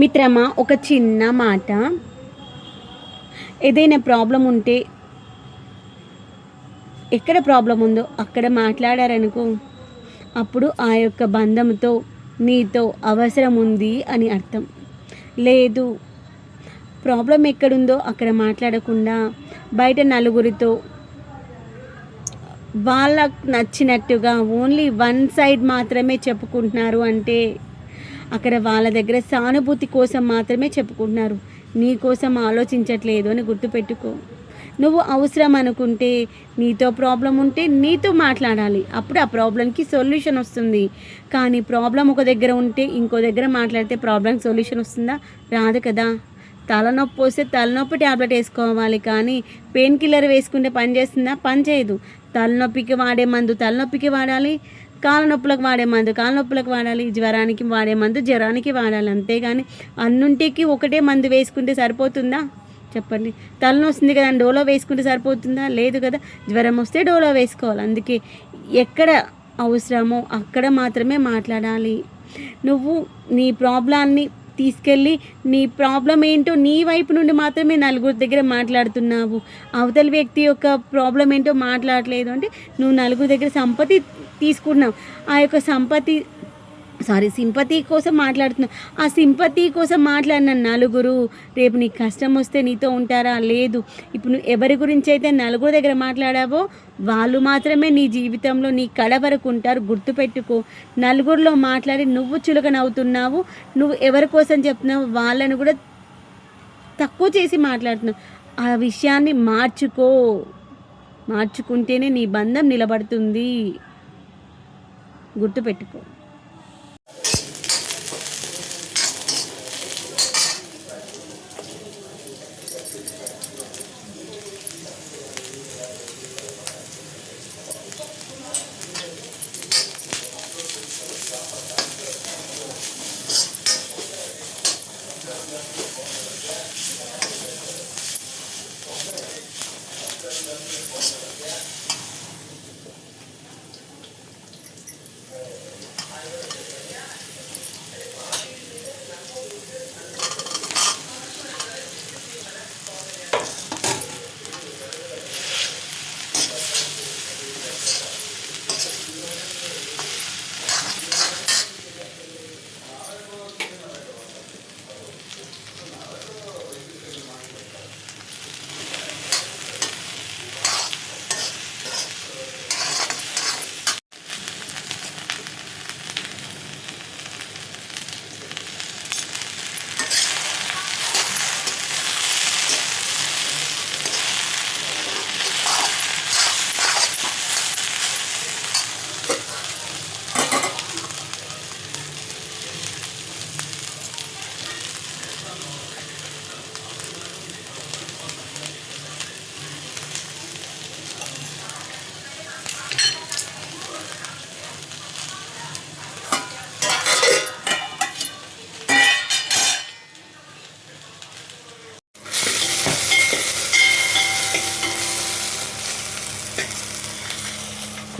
మిత్రమా ఒక చిన్న మాట. ఏదైనా ప్రాబ్లం ఉంటే ఎక్కడ ప్రాబ్లం ఉందో అక్కడ మాట్లాడారనుకో అప్పుడు ఆ యొక్క బంధంతో నీతో అవసరం ఉంది అని అర్థం. లేదు ప్రాబ్లం ఎక్కడుందో అక్కడ మాట్లాడకుండా బయట నలుగురితో వాళ్ళకు నచ్చినట్టుగా ఓన్లీ వన్ సైడ్ మాత్రమే చెప్పుకుంటున్నారు అంటే అక్కడ వాళ్ళ దగ్గర సానుభూతి కోసం మాత్రమే చెప్పుకుంటున్నారు. నీ కోసం ఆలోచించట్లేదు అని గుర్తుపెట్టుకో. నువ్వు అవసరం అనుకుంటే నీతో ప్రాబ్లం ఉంటే నీతో మాట్లాడాలి. అప్పుడు ఆ ప్రాబ్లంకి సొల్యూషన్ వస్తుంది. కానీ ప్రాబ్లం ఒక దగ్గర ఉంటే ఇంకో దగ్గర మాట్లాడితే ప్రాబ్లం సొల్యూషన్ వస్తుందా? రాదు కదా. తలనొప్పి వస్తే తలనొప్పి ట్యాబ్లెట్ వేసుకోవాలి కానీ పెయిన్ కిల్లర్ వేసుకుంటే పని చేస్తుందా? పని చేయదు. తలనొప్పికి వాడే మందు తలనొప్పికి వాడాలి. కాళ్ళ నొప్పులకు వాడే మందు కాళ్ళ నొప్పులకు వాడాలి జ్వరానికి వాడే మందు జ్వరానికి వాడాలి అంతేగాని అన్నింటికి ఒకటే మందు వేసుకుంటే సరిపోతుందా? చెప్పండి. తలనొస్తుంది కదా డోలో వేసుకుంటే సరిపోతుందా? లేదు కదా జ్వరం వస్తే డోలో వేసుకోవాలి. అందుకే ఎక్కడ అవసరమో అక్కడ మాత్రమే మాట్లాడాలి. నువ్వు నీ ప్రాబ్లాన్ని తీసుకెళ్ళి నీ ప్రాబ్లం ఏంటో నీ వైపు నుండి మాత్రమే నలుగురి దగ్గర మాట్లాడుతున్నావు. అవతల వ్యక్తి యొక్క ప్రాబ్లం ఏంటో మాట్లాడలేదు అంటే నువ్వు నలుగురి దగ్గర సంపత్తి తీసుకున్నావు. ఆ యొక్క సంపత్తి సారీ సింపతి కోసం మాట్లాడుతున్నా. ఆ సింపతి కోసం మాట్లాడిన నలుగురు రేపు నీకు కష్టం వస్తే నీతో ఉంటారా? లేదు. ఇప్పుడు నువ్వు ఎవరి గురించి అయితే నలుగురు దగ్గర మాట్లాడావో వాళ్ళు మాత్రమే నీ జీవితంలో నీ కడ వరకు ఉంటారు. గుర్తుపెట్టుకో. నలుగురిలో మాట్లాడి నువ్వు చులకనవుతున్నావు నువ్వు ఎవరి కోసం చెప్తున్నావు? వాళ్ళను కూడా తక్కువ చేసి మాట్లాడుతున్నావు. ఆ విషయాన్ని మార్చుకో. మార్చుకుంటేనే నీ బంధం నిలబడుతుంది. గుర్తుపెట్టుకో.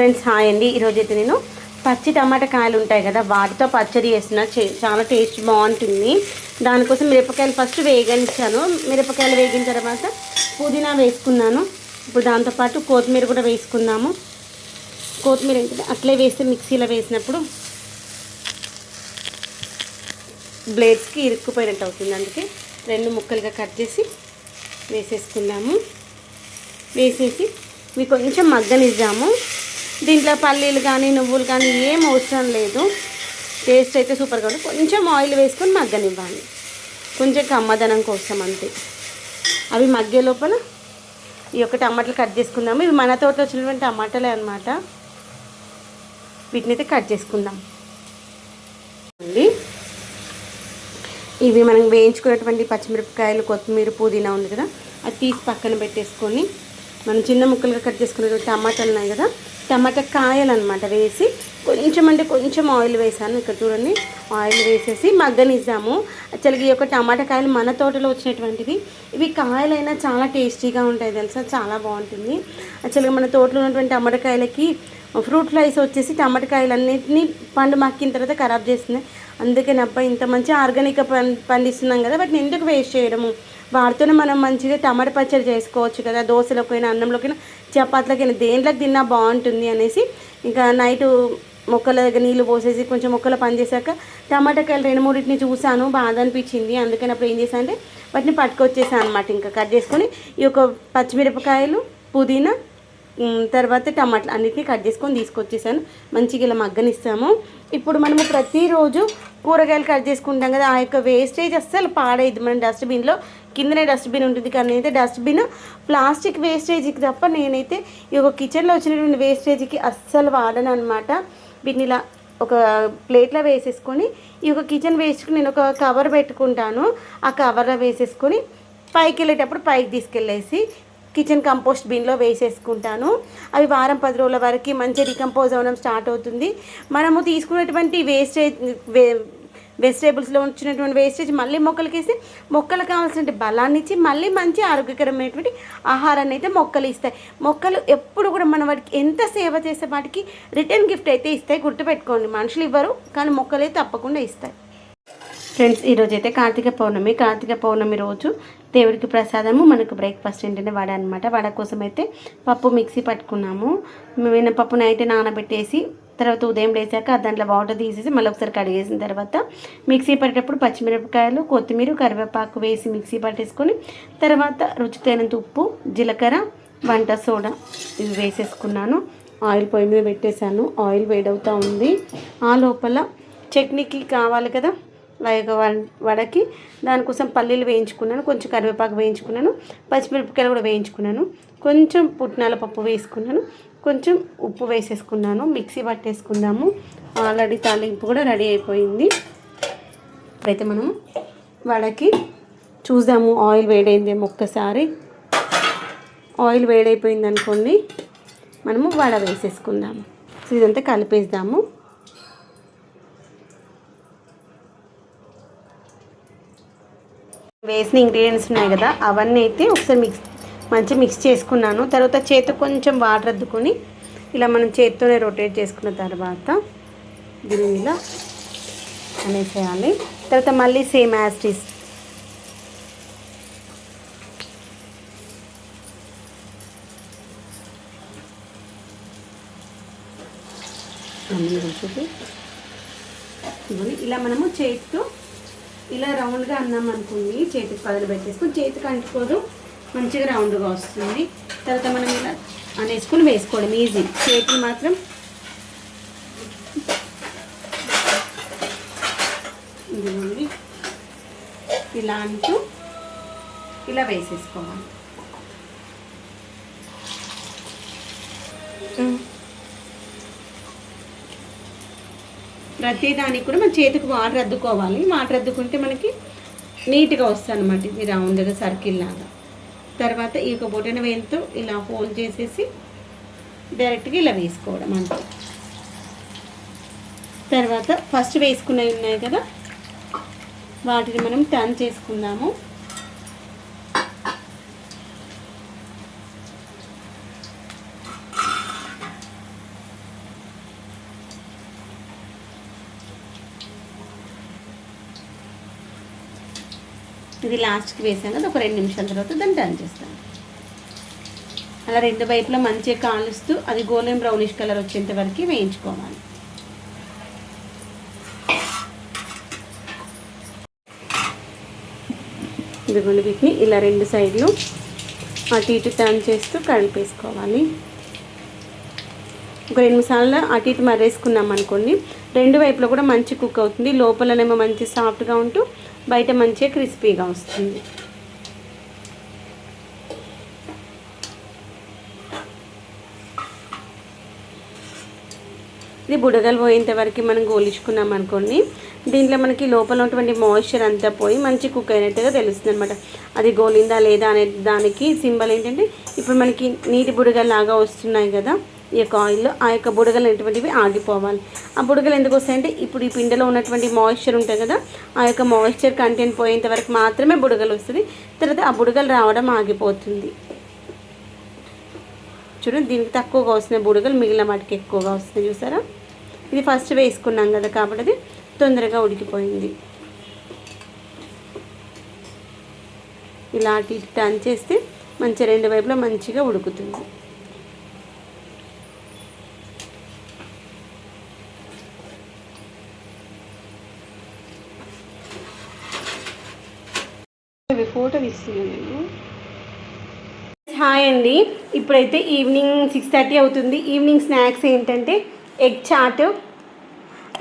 ఫ్రెండ్స్ హాయ్ అండి. ఈరోజైతే అయితే నేను పచ్చి టమాటా కాయలు ఉంటాయి కదా వాటితో పచ్చడి చేసిన చాలా టేస్ట్ బాగుంటుంది. దానికోసం మిరపకాయలు ఫస్ట్ వేగించాను. మిరపకాయలు వేగిన తర్వాత పుదీనా వేసుకున్నాను. ఇప్పుడు దాంతోపాటు కొత్తిమీర కూడా వేసుకుందాము. కొత్తిమీర ఏంటంటే అట్లే వేస్తే మిక్సీలో వేసినప్పుడు బ్లేడ్స్కి ఇరుక్కుపోయినట్టు అవుతుంది. అందుకే రెండు ముక్కలుగా కట్ చేసి వేసేసుకుందాము. వేసేసి ఇవి కొంచెం మగ్గనిద్దాము. దీంట్లో పల్లీలు కానీ నువ్వులు కానీ ఏం అవసరం లేదు. టేస్ట్ అయితే సూపర్గా ఉంటుంది కొంచెం ఆయిల్ వేసుకొని మగ్గనివ్వాలి. కొంచెం కమ్మదనం కోసం అంతే. అవి మగ్గే లోపల ఈ యొక్క టమాటాలు కట్ చేసుకుందాము. ఇవి మన తోట వచ్చినటువంటి టమాటాలే అనమాట వీటిని అయితే కట్ చేసుకుందాం. అండి. ఇవి మనం వేయించుకున్నటువంటి పచ్చిమిరపకాయలు కొత్తిమీర పుదీనా ఉంది కదా అది తీసి పక్కన పెట్టేసుకొని మనం చిన్న ముక్కలుగా కట్ చేసుకున్నటువంటి టమాటాలు ఉన్నాయి కదా. టమాటా కాయలు అనమాట వేసి కొంచెం అంటే కొంచెం ఆయిల్ వేసాను. ఇక్కడ చూడండి ఆయిల్ వేసేసి మగ్గనిద్దాము. అసలుకి ఈ యొక్క టమాటా కాయలు మన తోటలో వచ్చినటువంటివి. ఇవి కాయలైనా చాలా టేస్టీగా ఉంటాయి తెలుసా? చాలా బాగుంటుంది. యాక్చువల్గా మన తోటలో ఉన్నటువంటి టమాటా కాయలకి ఫ్రూట్ ఫ్లైస్ వచ్చేసి టమాటా కాయలన్నింటినీ పండు మక్కిన తర్వాత ఖరాబ్ చేస్తున్నాయి అందుకని అబ్బాయి ఇంత మంచి ఆర్గానిక్ పం పండిస్తున్నాం కదా వాటిని ఎందుకు వేస్ట్ చేయడము? వాటితోనే మనం మంచిగా టమాటా పచ్చడి చేసుకోవచ్చు కదా దోశలకైనా అన్నంలోకైనా చపాతీలకైనా దేంట్లోకి తిన్నా బాగుంటుంది అనేసి ఇంకా నైటు మొక్కల దగ్గర నీళ్ళు పోసేసి కొంచెం మొక్కలు పనిచేశాక టమాటాకాయలు రెండు మూడింటిని చూశాను బాధ అనిపించింది. అందుకని అప్పుడు ఏం చేశాను అంటే వాటిని పట్టుకొచ్చేసాను అనమాట ఇంకా కట్ చేసుకొని ఈ యొక్క పచ్చిమిరపకాయలు పుదీనా తర్వాత టమాటాలు అన్నిటిని కట్ చేసుకొని తీసుకొచ్చేసాను. మంచిగా ఇలా మగ్గనిస్తాము. ఇప్పుడు మనము ప్రతిరోజు కూరగాయలు కట్ చేసుకుంటాం కదా ఆ యొక్క వేస్టేజ్ అస్సలు పాడైద్ది మనం డస్ట్బిన్లో కిందనే డస్ట్బిన్ ఉంటుంది కానీ అయితే డస్ట్బిన్ ప్లాస్టిక్ వేస్టేజ్కి తప్ప నేనైతే ఈ యొక్క కిచెన్లో వచ్చినటువంటి వేస్టేజ్కి అస్సలు వాడను అనమాట వీటిని ఇలా ఒక ప్లేట్లో వేసేసుకొని ఈ యొక్క కిచెన్ వేస్ట్కి నేను ఒక కవర్ పెట్టుకుంటాను. ఆ కవర్లో వేసేసుకొని పైకి వెళ్ళేటప్పుడు పైకి తీసుకెళ్ళేసి కిచెన్ కంపోస్ట్ బిన్లో వేసేసుకుంటాను. అవి వారం పది రోజుల వరకు మంచి డికంపోజ్ అవ్వడం స్టార్ట్ అవుతుంది. మనము తీసుకున్నటువంటి వేస్టేజ్ వే వెజిటేబుల్స్లో వచ్చినటువంటి వేస్టేజ్ మళ్ళీ మొక్కలకి వేసి మొక్కలకు కావాల్సిన బలాన్ని ఇచ్చి మళ్ళీ మంచి ఆరోగ్యకరమైనటువంటి ఆహారాన్ని అయితే మొక్కలు ఇస్తాయి. మొక్కలు ఎప్పుడు కూడా మన వాటికి ఎంత సేవ చేసే వాటికి రిటర్న్ గిఫ్ట్ అయితే ఇస్తాయి గుర్తుపెట్టుకోండి. మనుషులు ఇవ్వరు కానీ మొక్కలు అయితే తప్పకుండా ఇస్తాయి. ఫ్రెండ్స్ ఈరోజు అయితే కార్తీక పౌర్ణమి కార్తీక పౌర్ణమి రోజు దేవుడికి ప్రసాదము మనకు బ్రేక్ఫాస్ట్ ఏంటంటే వడ అనమాట వడ కోసం అయితే పప్పు మిక్సీ పట్టుకున్నాము. మినపప్పు నైట్ నానబెట్టేసి తర్వాత ఉదయం లేచాక దాంట్లో వాటర్ తీసేసి మళ్ళీ ఒకసారి కడిగేసిన తర్వాత మిక్సీ పట్టేటప్పుడు పచ్చిమిరపకాయలు కొత్తిమీర కరివేపాకు వేసి మిక్సీ పట్టేసుకొని తర్వాత రుచికి తగినంత ఉప్పు జీలకర్ర వంట సోడా ఇవి వేసేసుకున్నాను. ఆయిల్ పొయ్యి మీద పెట్టేశాను. ఆయిల్ వేడవుతూ ఉంది. ఆ లోపల చట్నీకి కావాలి కదా. వడకి. దానికోసం పల్లీలు వేయించుకున్నాను కొంచెం కరివేపాకు వేయించుకున్నాను పచ్చిమిరపకాయలు కూడా వేయించుకున్నాను కొంచెం పుట్నాల పప్పు వేసుకున్నాను కొంచెం ఉప్పు వేసేసుకున్నాను మిక్సీ పట్టేసుకుందాము. ఆల్రెడీ తాలింపు కూడా రెడీ అయిపోయింది. ఇప్పుడైతే మనం వడకి చూద్దాము ఆయిల్ వేడైందేమో ఒక్కసారి. ఆయిల్ వేడైపోయింది అనుకోండి మనము వడ వేసేసుకుందాము. సో ఇదంతా కలిపేద్దాము. వేసిన ఇంగ్రీడియంట్స్ ఉన్నాయి కదా అవన్నీ అయితే ఒకసారి మిక్స్ మంచిగా మిక్స్ చేసుకున్నాను. తర్వాత చేతి కొంచెం వాటర్ అద్దుకొని ఇలా మనం చేతితోనే రొటేట్ చేసుకున్న తర్వాత దీన్ని ఇలా అనేసేయాలి. తర్వాత మళ్ళీ సేమ్ యాస్టిస్ ఇలా మనము చేతితో ఇలా రౌండ్గా అన్నాం అనుకోండి చేతికి పదలు పెట్టేసుకొని చేతికి అంటుకోదు మంచిగా రౌండ్గా వస్తుంది. తర్వాత మనం ఇలా అనేసుకుని వేసుకోవడం ఈజీ. చేతులు మాత్రం ఇదిగోండి. ఇలా అంటూ ఇలా వేసేసుకోవాలి. ప్రతి దానికి కూడా మన చేతికి వాటర్ అద్దుకోవాలి. వాటర్ అద్దుకుంటే మనకి నీట్గా వస్తుంది అనమాట ఇది రౌండ్గా సర్కిల్ లాగా. తర్వాత ఈ యొక్క బొటన వేయంతో ఇలా ఫోల్డ్ చేసేసి డైరెక్ట్గా ఇలా వేసుకోవడం అంతే. తర్వాత ఫస్ట్ వేసుకున్నవి ఉన్నాయి కదా వాటిని మనం టర్న్ చేసుకుందాము. ఇది లాస్ట్కి వేసాను. కదా ఒక రెండు నిమిషాల తర్వాత దాన్ని టర్న్ చేస్తాను. అలా రెండు వైపులా మంచిగా కాలుస్తూ అది గోల్డెన్ బ్రౌనిష్ కలర్ వచ్చేంత వరకు వేయించుకోవాలి. ఇదిగోండి వీటిని ఇలా రెండు సైడ్లు అటు ఇటు టర్న్ చేస్తూ కలిపేసుకోవాలి. ఒక రెండు సార్లు అటు ఇటు మర్రేసుకున్నాం అనుకోండి రెండు వైపులో కూడా మంచి కుక్ అవుతుంది. లోపలనేమో మంచి సాఫ్ట్గా ఉంటూ బయట మంచిగా క్రిస్పీగా వస్తుంది. ఇది బుడగలు పోయేంత వరకు మనం గోలించుకున్నాం అనుకోండి. దీంట్లో మనకి లోపల ఉన్నటువంటి మాయిశ్చర్ అంతా పోయి మంచి కుక్ అయినట్టుగా తెలుస్తుంది అనమాట అది గోలిందా లేదా అనే దానికి సింబల్ ఏంటంటే ఇప్పుడు మనకి నీటి బుడగలాగా వస్తున్నాయి కదా ఈ యొక్క ఆయిల్లో ఆ యొక్క బుడగలు అనేటువంటివి ఆగిపోవాలి. ఆ బుడగలు ఎందుకు వస్తాయంటే ఇప్పుడు ఈ పిండిలో ఉన్నటువంటి మాయిశ్చర్ ఉంటుంది కదా ఆ యొక్క మాయిశ్చర్ కంటెంట్ పోయేంత వరకు మాత్రమే బుడగలు వస్తుంది. తర్వాత ఆ బుడగలు రావడం ఆగిపోతుంది. చూడండి దీనికి తక్కువగా వస్తున్నాయి బుడగలు మిగిలిన వాటికి ఎక్కువగా వస్తున్నాయి చూసారా? ఇది ఫస్ట్ వేసుకున్నాం కదా కాబట్టి అది తొందరగా ఉడికిపోయింది. ఇలా అటు ఇటు టర్న్ చేస్తే మంచిగా రెండు వైపులా మంచిగా ఉడుకుతుంది. ఫోటో తీస్తున్నాను నేను. హాయ్ అండి. ఇప్పుడైతే ఈవినింగ్ సిక్స్ థర్టీ అవుతుంది. ఈవినింగ్ స్నాక్స్ ఏంటంటే ఎగ్ చాట్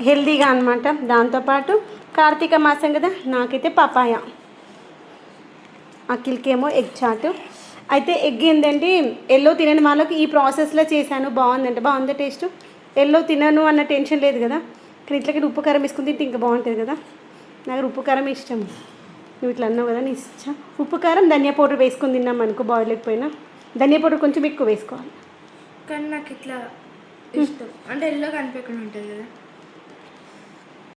హెల్దీగా అనమాట దాంతోపాటు కార్తీక మాసం కదా నాకైతే పపాయ. అఖిల్కేమో ఎగ్ చాట్. అయితే ఎగ్ ఏంటంటే ఎల్లో తినని వాళ్ళకి ఈ ప్రాసెస్లో చేశాను. బాగుందంటే. బాగుందా టేస్ట్? ఎల్లో తినను అన్న టెన్షన్ లేదు కదా. కానీ ఇట్లకి ఉప్పు కారం వేసుకుని తింటే ఇంకా బాగుంటుంది కదా. నాకు ఉప్పు కారం ఇష్టం. నువ్వు ఇట్లా అన్నావు కదా నీ ఇష్టం. ఉప్పు కారం ధనియా పౌడర్ వేసుకొని తిన్నాం అనుకో బాయిల్ అయిపోయినా. ధనియా పౌడర్ కొంచెం ఎక్కువ వేసుకోవాలి. కానీ నాకు ఇట్లా ఇష్టం. అంటే ఎల్లో కనిపించకుండా ఉంటుంది కదా.